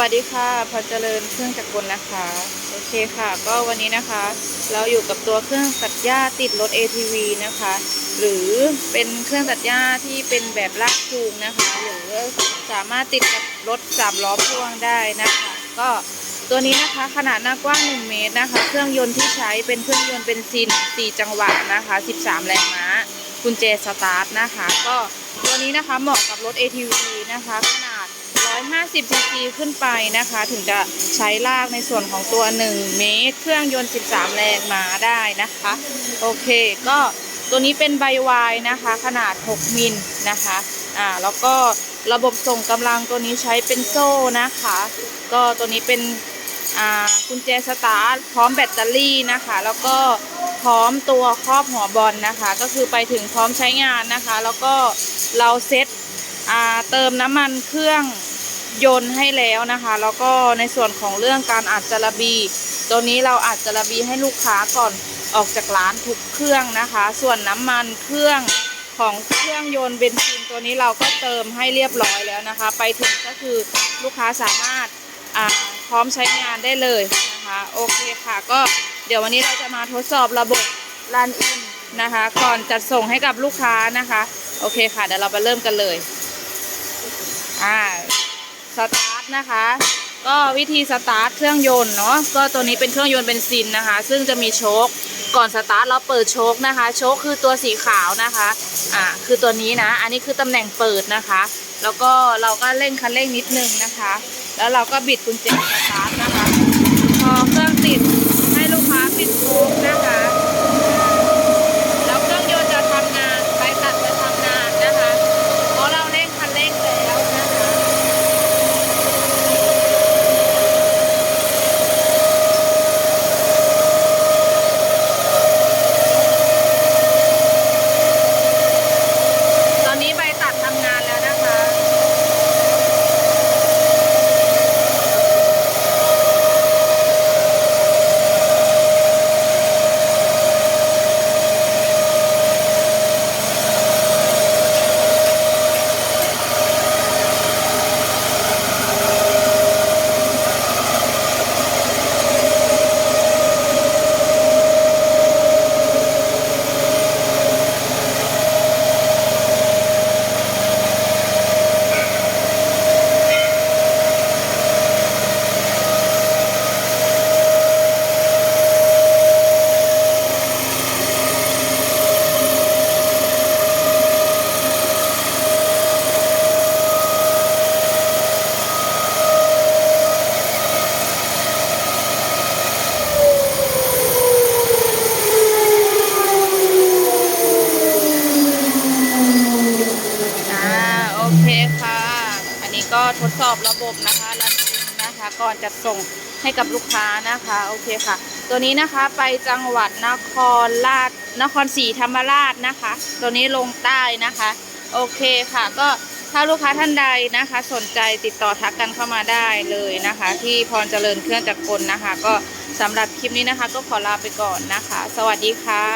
วัสดีค่ะพรเจริญเครื่องจักรกลนะคะ โอเคค่ะ ก็วันนี้นะคะ เราอยู่กับตัวเครื่องตัดหญ้าติดรถ ATV นะคะ หรือเป็นเครื่องตัดหญ้าที่เป็นแบบลากจูงนะคะ หรือสามารถติดกับรถสามล้อพ่วงได้นะคะ ก็ตัวนี้นะคะขนาดหน้ากว้าง 1 เมตรนะคะ เครื่องยนต์ที่ใช้เป็นเครื่องยนต์เบนซิน 4 จังหวะนะคะ 13 แรงม้ากุญแจสตาร์ทนะคะ ก็ตัวนี้นะคะเหมาะกับรถ ATV นะคะ ขนาด 150ซีซีขึ้นไปนะคะ ถึงจะใช้ลากในส่วนของตัว 1 เมตร เครื่องยนต์ 13 แรงม้าได้นะคะ โอเค ก็ตัวนี้เป็นใบวายนะคะ ขนาด 6 มิลนะคะ อ่า แล้วก็ระบบส่งกำลังตัวนี้ใช้เป็นโซ่นะคะ ก็ตัวนี้เป็นอ่ากุญแจสตาร์ทพร้อมแบตเตอรี่นะคะ แล้วก็พร้อมตัวครอบหัวบอลนะคะ ก็คือไปถึงพร้อมใช้งานนะคะ แล้วก็เราเซ็ตอ่าเติมน้ำมันเครื่อง ยนต์ให้แล้วนะคะ แล้วก็ในส่วนของเรื่องการอัดจระบีตัวนี้เราอัดจระบีให้ลูกค้าก่อนออกจากร้านทุกเครื่องนะคะ ส่วนน้ำมันเครื่องของเครื่องยนต์เบนซินตัวนี้เราก็เติมให้เรียบร้อยแล้วนะคะ ไปถึงก็คือลูกค้าสามารถพร้อมใช้งานได้เลยนะคะโอเคค่ะ ก็เดี๋ยววันนี้เราจะมาทดสอบระบบรันอินนะคะ ก่อนจัดส่งให้กับลูกค้านะคะ โอเคค่ะเดี๋ยวเราไปเริ่มกันเลยอ่า สตาร์ทนะคะ ก็วิธีสตาร์ทเครื่องยนต์เนาะก็ตัวนี้เป็นเครื่องยนต์เบนซินนะคะ ซึ่งจะมีโชคก่อนสตาร์ทเราเปิดโชคนะคะ โชคคือตัวสีขาวนะคะอ่าคือตัวนี้นะ อันนี้คือตำแหน่งเปิดนะคะ แล้วก็เราก็เร่งคันเร่งนิดนึงนะคะ แล้วเราก็บิดกุญแจสตาร์ทนะคะ พอเครื่องติดให้ลูกค้าปิดโชคนะคะ แล้วเครื่องยนต์จะทำงานใบตัดจะทำงานนะคะ เพราะเราเร่งคันเร่งแล้วนะคะ ตอนนี้ใบตัดทำงานแล้วนะคะ อ่าโอเคค่ะ อันนี้ ก็ทดสอบระบบนะคะรันอินนะคะก่อนจัดส่งให้กับลูกค้านะคะโอเคค่ะ ตัวนี้นะคะไปจังหวัดนครราชนครศรีธรรมราชนะคะ ตัวนี้ลงใต้นะคะ โอเคค่ะ ก็ถ้าลูกค้าท่านใดนะคะ สนใจติดต่อทักกันเข้ามาได้เลยนะคะ ที่พรเจริญเครื่องจักรกลนะคะ ก็สำหรับคลิปนี้นะคะ ก็ขอลาไปก่อนนะคะ สวัสดีค่ะ